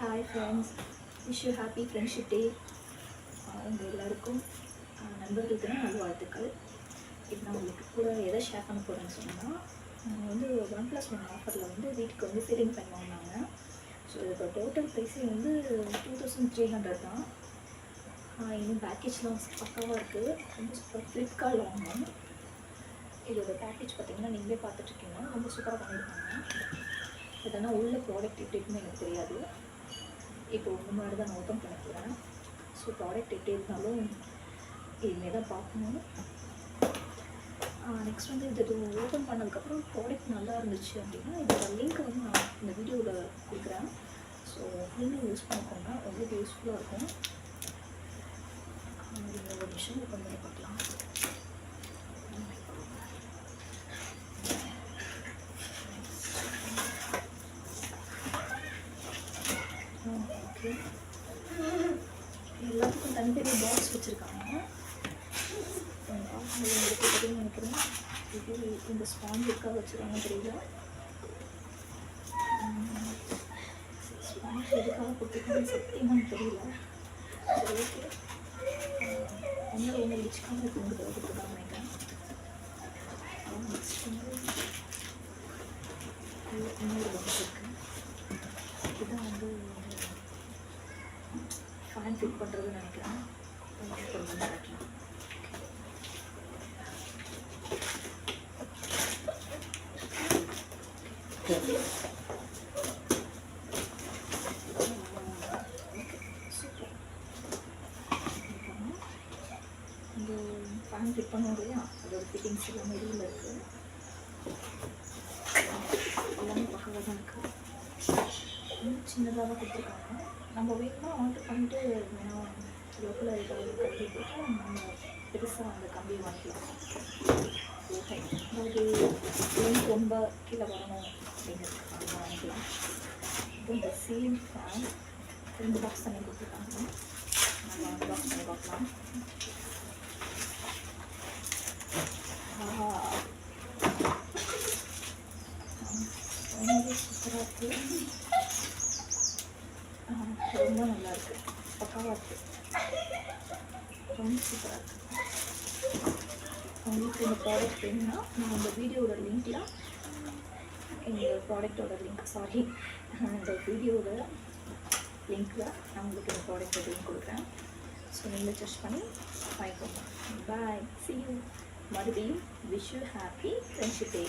Hi friends wish you happy friendship day உங்கள் எல்லாருக்கும் நண்பர்களுக்கு தான் நல்வாழ்த்துக்கள் இப்போ நான் உங்களுக்கு கூட எதை ஷேர் பண்ண போகிறேன்னு சொன்னால் நாங்கள் வந்து ஒன் ப்ளஸ் ஒன் ஆஃபரில் வந்து வீட்டுக்கு வந்து சீலிங் ஃபேன் வாங்கினாங்க ஸோ இதோட டோட்டல் ப்ரைஸே வந்து டூ தௌசண்ட் த்ரீ ஹண்ட்ரட் தான். இன்னும் பேக்கேஜ்லாம் பக்காவாக இருக்குது ரொம்ப சூப்பர் ஃப்ளிப்கார்ட் வாங்கினோம். இதோட பேக்கேஜ் பார்த்தீங்கன்னா நீங்களே பார்த்துட்ருக்கீங்க ரொம்ப சூப்பராக பண்ணியிருக்காங்க. இதெல்லாம் உள்ள ப்ராடக்ட் எப்படி இருக்குன்னு எனக்கு தெரியாது. இப்போ உங்கள் முன்னாடி தான் நான் ஓப்பன் பண்ண போகிறேன் ஸோ ப்ராடக்ட் எப்படி இருந்தாலும் இனிமேல் தான் பார்க்கணும். நெக்ஸ்ட் வந்து இது ஓப்பன் பண்ணதுக்கப்புறம் ப்ராடக்ட் நல்லா இருந்துச்சு அப்படின்னா இதோட லிங்க் வந்து நான் இந்த வீடியோவில் கொடுக்குறேன். ஸோ நீங்களும் யூஸ் பண்ணிக்கோங்க. உங்களுக்கு யூஸ்ஃபுல்லாக இருக்கும். ஒரு விஷயம் ஓப்பன் பண்ணி பார்க்கலாம் ஓகே எல்லாத்துக்கும் தனித்தனி பாக்ஸ் வச்சுருக்காங்க. நினைக்கிறேன். இது இந்த ஸ்பாஞ்ச் இருக்கா வச்சுருக்காங்க தெரியல. ஸ்பாஞ்ச் எதுக்காக கொடுத்துருக்காங்க சத்தியமாக தெரியல. சரி ஓகே ஒன்றும் ஒன்று லிச்சுக்காக இருக்குங்கிறத கொடுத்துருக்காங்க நினைக்கிறேன். நெக்ஸ்ட் வந்து இது இன்னொரு பாக்ஸ் இருக்குது இதுதான் வந்து ஃபேன் ஃபிட் பண்ணுறதுன்னு நினைக்கிறேன். ஓப்பன் இந்த ஃபேன் ஃபிட் இல்லையா? அதோட ஃபிட்டிங்ஸ் எல்லாமே இருக்குது எல்லாமே பக்கவாக தான் இருக்குது இன்னும் சின்னதாக தான் கொடுத்துருக்காங்க. நம்ம வேணும்னா ஆர்டர் பண்ணிட்டு வேணும். லோக்கல் ஏதாவது கம்பி போட்டு நம்ம பெருசாக அந்த கம்பியை வாங்கிக்கலாம். ஓகே அதாவது லிங்க் ரொம்ப கீழே வரணும் அப்படிங்கிறதுக்காக வாங்கிக்கலாம் இப்போ இந்த சீலிங் ஃபேன் ரெண்டு பாக்ஸ் தண்ணி கொடுத்துருக்காங்க. நம்ம அந்த பாக்ஸ் பண்ணி பார்க்கலாம். சூப்பராக இருக்குது ரொம்ப நல்லா இருக்கு பக்காவாக இருக்கு ரொம்ப சூப்பராக இருக்கு உங்களுக்கு இந்த ப்ராடக்ட் வேணும்னா நான் இந்த வீடியோட லிங்க்ல இந்த ப்ராடக்டோட லிங்க் சாரி இந்த வீடியோட லிங்க்கில் நான் உங்களுக்கு இந்த ப்ராடக்டோட லிங்க் கொடுக்குறேன். ஸோ நீங்கள் சர்ச் பண்ணி வாங்கிக்கோங்க பாய் சி யூ மறுபடியும் wish you happy friendship day